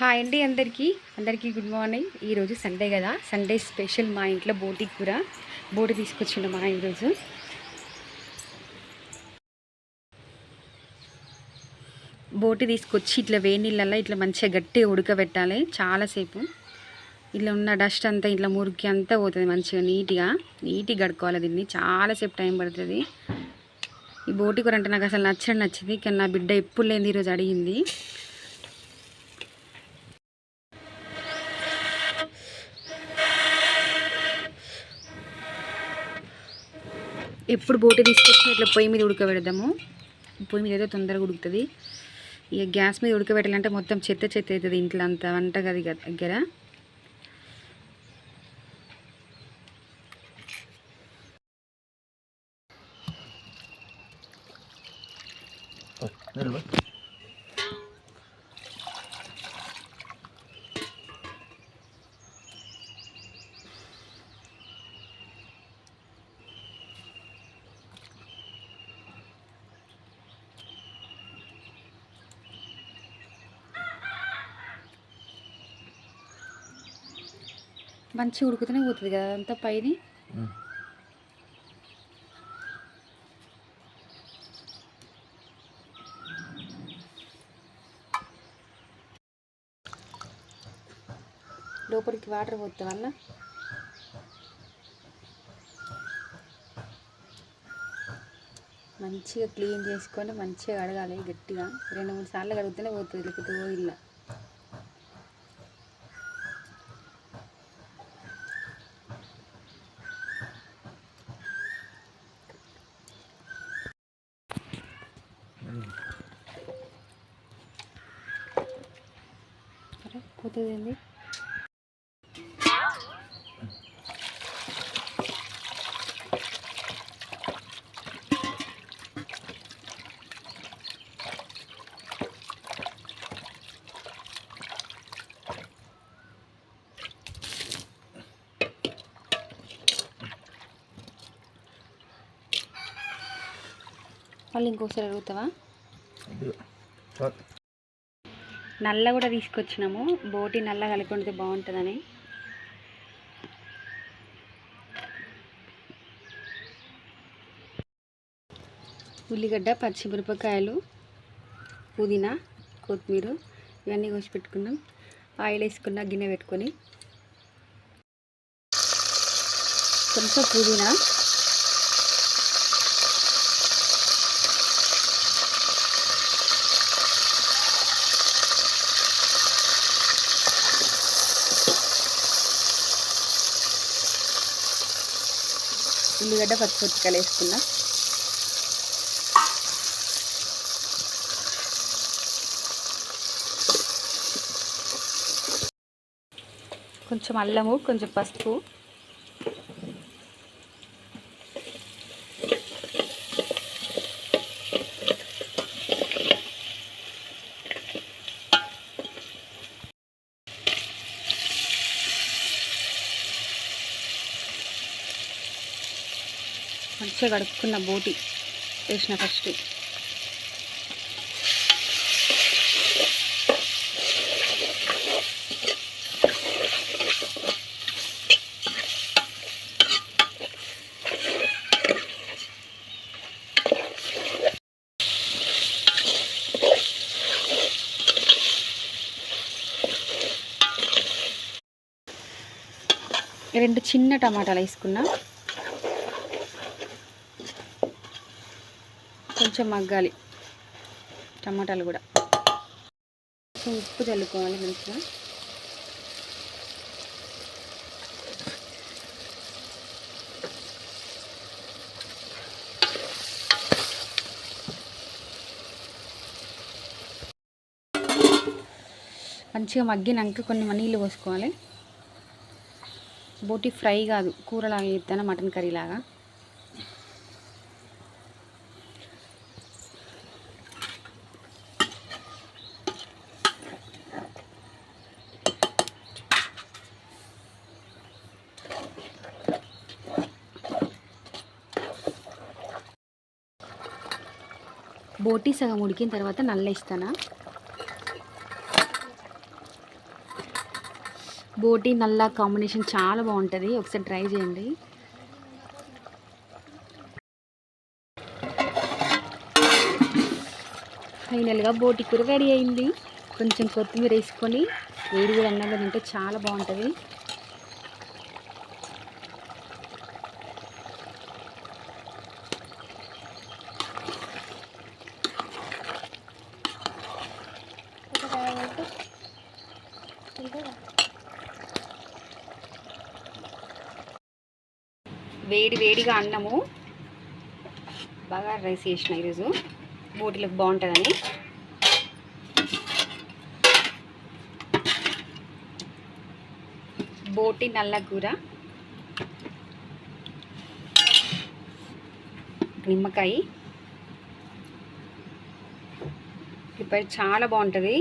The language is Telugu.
హాయ్ అండి అందరికీ. అందరికీ గుడ్ మార్నింగ్. ఈరోజు సండే కదా. సండే స్పెషల్ మా ఇంట్లో బోటి కూర. బోటి తీసుకొచ్చిండు మా ఈరోజు. బోటి తీసుకొచ్చి ఇట్లా వేడి నీళ్ళల్లో ఇట్లా మంచిగా గట్టిగా ఉడకబెట్టాలి. చాలాసేపు ఇట్లా ఉన్న డస్ట్ అంతా ఇట్లా మురికి అంతా పోతుంది మంచిగా నీట్గా. నీట్గా కడుక్కోవాలి దీన్ని. చాలాసేపు టైం పడుతుంది. ఈ బోటి కూర అంటే నాకు అసలు నచ్చడం నచ్చింది. కానీ నా బిడ్డ ఎప్పుడు లేని ఈరోజు అడిగింది. ఎప్పుడు బోటి తీసుకొచ్చి ఇట్లా పొయ్యి మీద ఉడకబెడదాము. పొయ్యి మీద అయితే తొందరగా ఉడుకుతుంది. ఇక గ్యాస్ మీద ఉడకబెట్టాలంటే మొత్తం చెత్త చెత్త అవుతుంది ఇంట్లో అంత వంటగది గ- దగ్గర. మంచిగా ఉడుకుతూనే పోతుంది కదా అంతా పైది. లోపలికి వాటర్ పోతే వల్ల మంచిగా క్లీన్ చేసుకొని మంచిగా కడగాలి గట్టిగా. రెండు మూడు సార్లు కడిగితేనే పోతుంది లేకపోతే పోయిల్లా. అరే పోతుంది ఏంది మళ్ళీ ఇంకోసారి అడుగుతావా? నల్ల కూడా తీసుకొచ్చినాము. బోటి నల్ల కలిపి ఉంటే బాగుంటుందని. ఉల్లిగడ్డ పచ్చిమిరపకాయలు పుదీనా కొత్తిమీర ఇవన్నీ కోసి పెట్టుకున్నాం. ఆయిల్ వేసుకున్న గిన్నె పెట్టుకొని. కొంచెం పుదీనా. ఉల్లిగడ్డ పచ్చిమిరపకాయలు వేసుకున్నా. కొంచెం అల్లము కొంచెం పసుపు. మంచిగా కడుక్కున్న బోటి వేసిన ఫస్ట్. రెండు చిన్న టమాటాలు వేసుకున్నా. కొంచెం మగ్గాలి. టమాటాలు కూడా. కొంచెం ఉప్పు చల్లుకోవాలి మంచిగా. మంచిగా మగ్గినాక కొన్ని నీళ్ళు పోసుకోవాలి. బోటి ఫ్రై కాదు కూరలాగా చేస్తాను మటన్ కర్రీ బోటి సగం ఉడికిన తర్వాత నల్ల ఇస్తానా బోటి నల్ల కాంబినేషన్ చాలా బాగుంటుంది. ఒకసారి ట్రై చేయండి. ఫైనల్గా బోటి కూర రెడీ అయింది. కొంచెం కొత్తిమీర వేసుకొని వేడి వేడి అన్నంలో తింటే చాలా బాగుంటుంది. వేడి వేడిగా అన్నము. బాగా రైస్ చేసిన ఈరోజు. బోటీలకు బాగుంటుందని. బోటి నల్ల కూర. నిమ్మకాయ. ఇప్పుడు చాలా బాగుంటుంది.